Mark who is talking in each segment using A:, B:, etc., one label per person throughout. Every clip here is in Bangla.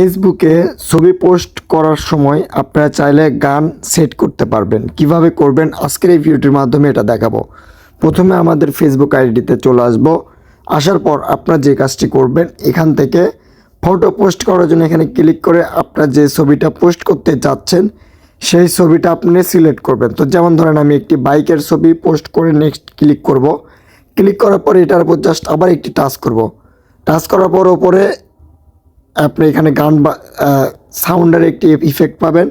A: ফেসবুকে ছবি পোস্ট করার সময় আপনারা চাইলে গান সেট করতে পারবেন। কীভাবে করবেন? আজকের এই ভিডিওটির মাধ্যমে এটা দেখাবো। প্রথমে আমাদের ফেসবুক আইডিতে চলে আসব। আসার পর আপনারা যে কাজটি করবেন, এখান থেকে ফটো পোস্ট করার জন্য এখানে ক্লিক করে আপনার যে ছবিটা পোস্ট করতে যাচ্ছেন সেই ছবিটা আপনি সিলেক্ট করবেন। তো যেমন ধরেন আমি একটি বাইকের ছবি পোস্ট করে নেক্সট ক্লিক করব। ক্লিক করার পর এটার উপর জাস্ট আবার একটি টাচ করব। টাচ করার পর ওপরে আপনি এখানে গান সাউন্ডের একটি ইফেক্ট পাবেন।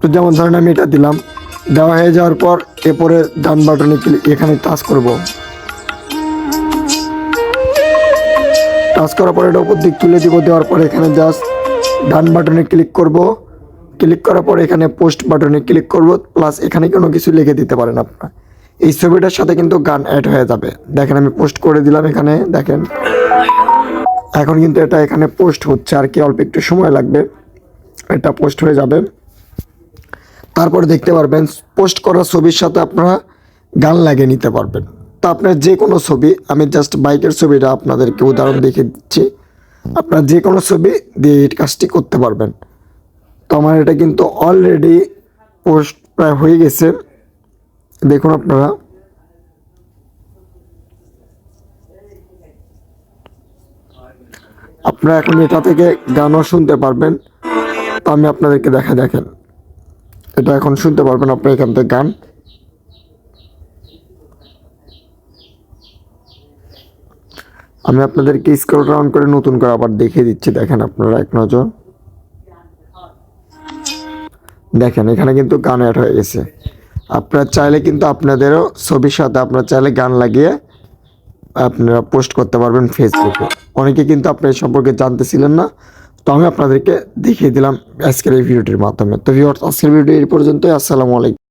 A: তো যেমন ধরেন আমি এটা দিলাম, দেওয়া হয়ে যাওয়ার পর এরপরে ডান বাটনে এখানে টাচ করব। টাচ করার পর এটা উপর দিক তুলে দিব, দেওয়ার পর এখানে জাস্ট ডান বাটনে ক্লিক করব। ক্লিক করার পর এখানে পোস্ট বাটনে ক্লিক করব প্লাস এখানে কোনো কিছু লিখে দিতে পারেন আপনারা। এই ছবিটার সাথে কিন্তু গান অ্যাড হয়ে যাবে। দেখেন আমি পোস্ট করে দিলাম এখানে, দেখেন। এখন কিন্তু এটা এখানে পোস্ট হচ্ছে, আর কি, অল্প একটু সময় লাগবে। এটা পোস্ট হয়ে যাবে। তারপরে দেখতে পারবেন পোস্ট করা ছবির সাথে আপনারা গান লাগিয়ে নিতে পারবেন। তো আপনার যে কোনো ছবি, আমি জাস্ট বাইকের ছবিটা আপনাদেরকে উদাহরণ দেখে দিচ্ছি। আপনার যে কোনো ছবি দিয়ে এই কাজটি করতে পারবেন। তো আমার এটা কিন্তু অলরেডি পোস্ট প্রায় হয়ে গেছে। দেখুন আপনারা। আপনারা এখন এটা থেকে গানও শুনতে পারবেন। তো আমি আপনাদেরকে দেখা দেখেন। এটা এখন শুনতে পারবেন আপনারা এখান থেকে গান। আমি আপনাদেরকে স্ক্রল ডাউন করে নতুন করে আবার দেখিয়ে দিচ্ছি। দেখেন আপনারা এক নজর। দেখেন, এখানে কিন্তু গান অ্যাড হয়ে গেছে। আপনারা চাইলে কিন্তু আপনাদেরও ছবির সাথে আপনার চাইলে গান লাগিয়ে আপনারা পোস্ট করতে পারবেন ফেসবুকে অনেকে কিন্তু আপনার সম্পর্কে জানতেছিলেন না, তো আমি আপনাদেরকে দেখিয়ে দিলাম আজকের এই ভিডিওটির মাধ্যমে। তো ভিউয়ার্স আজকের ভিডিও এই পর্যন্তই। আসসালামু আলাইকুম।